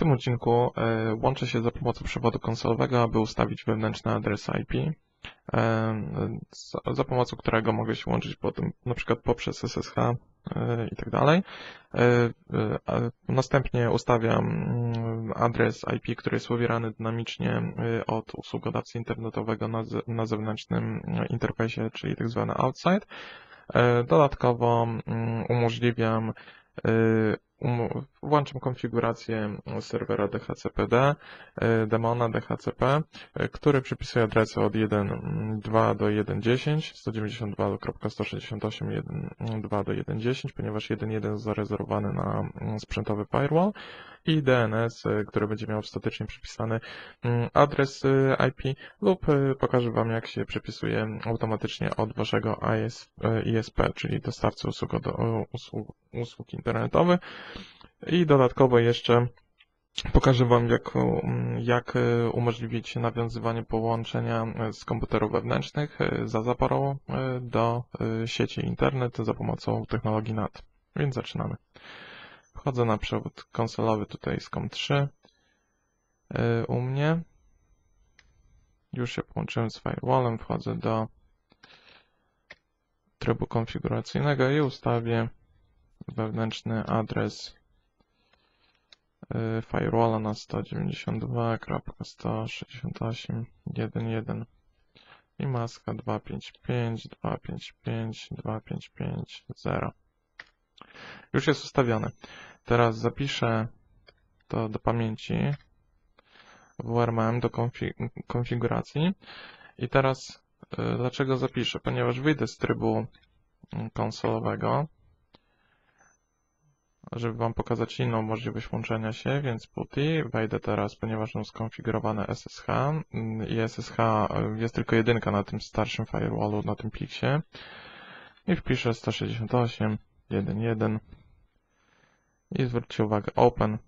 tym odcinku e, łączę się za pomocą przewodu konsolowego, aby ustawić wewnętrzny adres IP, e, za pomocą którego mogę się łączyć potem na przykład poprzez SSH e, i tak dalej. Następnie ustawiam mm, adres IP, który jest pobierany dynamicznie od usługodawcy internetowego na zewnętrznym interfejsie, czyli tak zwany outside. Dodatkowo mm, umożliwiam Um, włączam konfigurację serwera DHCPD, e, demona DHCP, e, który przypisuje adresy od 1.2 do 1.10, 192.168.1.2 do 1.10, ponieważ 1.1 jest zarezerwowany na mm, sprzętowy firewall i DNS, e, który będzie miał statycznie przypisany mm, adres IP lub pokażę Wam jak się przypisuje automatycznie od Waszego ISP, czyli dostawcy usług, usług, usług internetowych i dodatkowo jeszcze pokażę Wam, jak, jak umożliwić nawiązywanie połączenia z komputerów wewnętrznych e, za zaporą e, do e, sieci internet za pomocą technologii NAT. Więc zaczynamy. Wchodzę na przewód konsolowy tutaj z COM3 u mnie. Już się połączyłem z firewallem, wchodzę do trybu konfiguracyjnego i ustawię wewnętrzny adres firewalla na 192.168.1.1 i maska 255, 255, 255, 0. Już jest ustawione. Teraz zapiszę to do pamięci WRMM do konfiguracji i teraz y, dlaczego zapiszę? Ponieważ wyjdę z trybu konsolowego żeby Wam pokazać inną możliwość łączenia się, więc PuTTY, wejdę teraz, ponieważ mam skonfigurowane SSH mm, i SSH jest tylko jedynka na tym starszym firewallu, na tym Pixie i wpiszę 168.1.1 i zwróćcie uwagę Open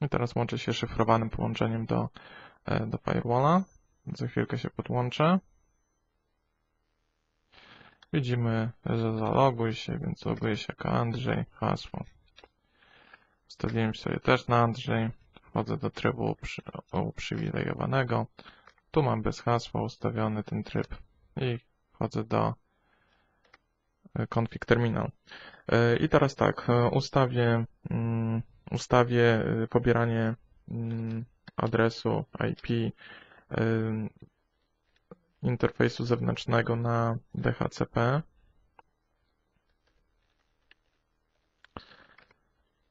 i teraz łączę się szyfrowanym połączeniem do, e, do firewalla. Za chwilkę się podłączę. Widzimy, że zaloguj się, więc loguję się jako Andrzej, hasło. Ustawiłem sobie też na Andrzej. Wchodzę do trybu uprzywilejowanego. Tu mam bez hasła ustawiony ten tryb i wchodzę do e, config terminal. E, I teraz tak, e, ustawię, mm, ustawię pobieranie mm, adresu IP interfejsu zewnętrznego na DHCP.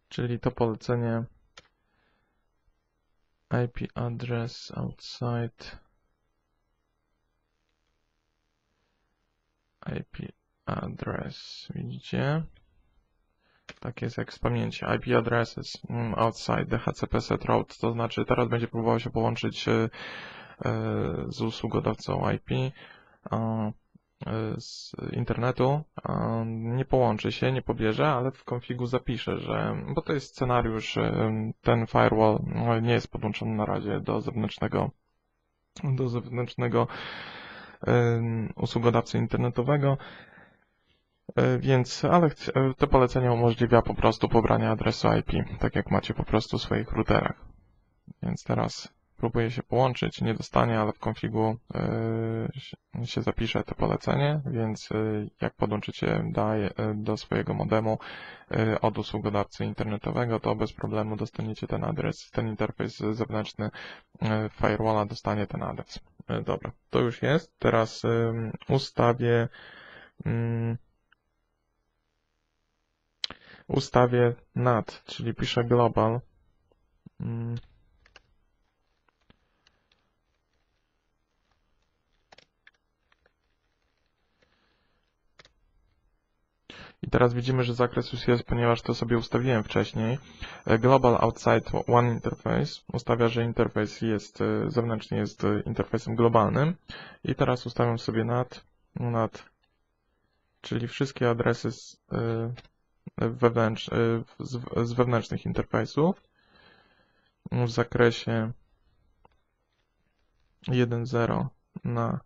Czyli to polecenie IP address outside IP address, widzicie? Tak jest jak z pamięci. IP addresses mm, outside DHCP set route, to znaczy teraz będzie próbował się połączyć E, z usługodawcą IP e, z internetu nie połączy się, nie pobierze, ale w konfigu zapisze, że, bo to jest scenariusz, e, ten firewall nie jest podłączony na razie do zewnętrznego do zewnętrznego usługodawcy internetowego, więc, ale to polecenie umożliwia po prostu pobranie adresu IP, tak jak macie po prostu w swoich routerach. Więc teraz próbuje się połączyć, nie dostanie, ale w konfigu y, się zapisze to polecenie, więc y, jak podłączycie daje, do swojego modemu od usługodawcy internetowego, to bez problemu dostaniecie ten adres, ten interfejs zewnętrzny firewalla dostanie ten adres. Dobra, to już jest. Teraz ustawię mm, ustawię NAT, czyli piszę global I teraz widzimy, że zakres już jest, ponieważ to sobie ustawiłem wcześniej. E, Global Outside One Interface ustawia, że interfejs jest e, zewnętrzny jest e, interfejsem globalnym. I teraz ustawiam sobie nad, nad czyli wszystkie adresy z, wewnętrz, z wewnętrznych interfejsów w zakresie 1.0 na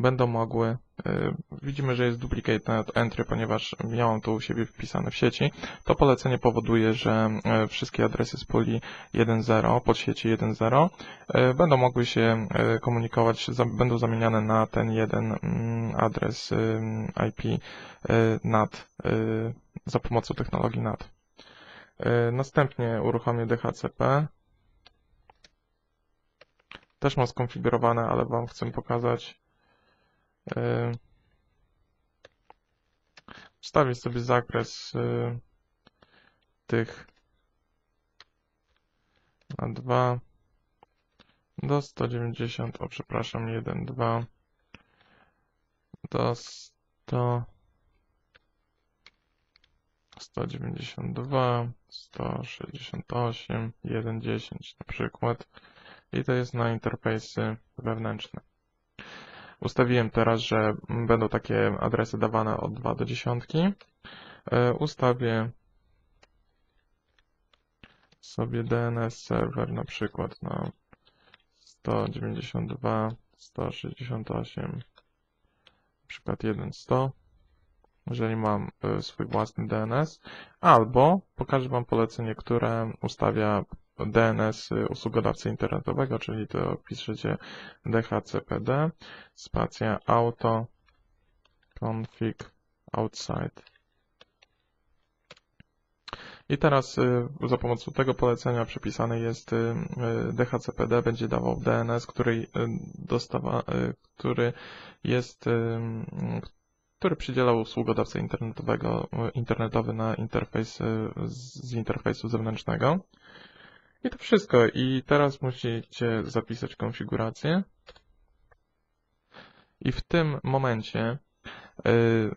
będą mogły, y, widzimy, że jest duplicate entry, ponieważ miałem to u siebie wpisane w sieci, to polecenie powoduje, że y, wszystkie adresy z puli 1.0, pod sieci 1.0 y, będą mogły się komunikować, będą zamieniane na ten jeden mm, adres IP NAT za pomocą technologii NAT. Następnie uruchomię DHCP. Też mam skonfigurowane, ale Wam chcę pokazać. Yy, Wstawię sobie zakres yy, tych na 2 do 190, o przepraszam, 1, 2 do 100 192, 168, 110 na przykład. I to jest na interfejsy wewnętrzne. Ustawiłem teraz, że będą takie adresy dawane od 2 do 10. E, Ustawię sobie DNS serwer na przykład na 192, 168, na przykład 1.100, jeżeli mam e, swój własny DNS, albo pokażę Wam polecenie, które ustawia DNS usługodawcy internetowego, czyli to piszecie dhcpd, spacja auto, config, outside. I teraz y, za pomocą tego polecenia przypisane jest y, y, DHCPD będzie dawał DNS, który y, dostawa, y, który jest, y, y, który przydzielał usługodawcę internetowego, y, internetowy na interfejs y, z interfejsu zewnętrznego. I to wszystko. I teraz musicie zapisać konfigurację. I w tym momencie, y,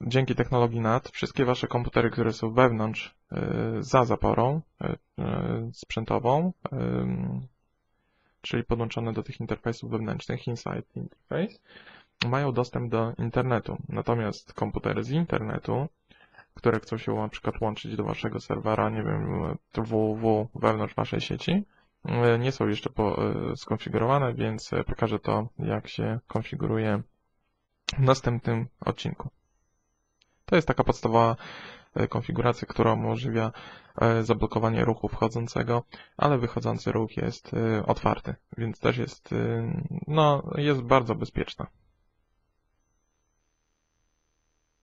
dzięki technologii NAT, wszystkie Wasze komputery, które są wewnątrz, y, za zaporą y, sprzętową, czyli podłączone do tych interfejsów wewnętrznych, inside interface, mają dostęp do internetu. Natomiast komputery z internetu, które chcą się na przykład łączyć do Waszego serwera, nie wiem, www wewnątrz Waszej sieci, y, nie są jeszcze y, skonfigurowane, więc y, pokażę to, jak się konfiguruje w następnym odcinku. To jest taka podstawowa e, konfiguracja, która umożliwia e, zablokowanie ruchu wchodzącego, ale wychodzący ruch jest e, otwarty, więc też jest, e, no, jest bardzo bezpieczna.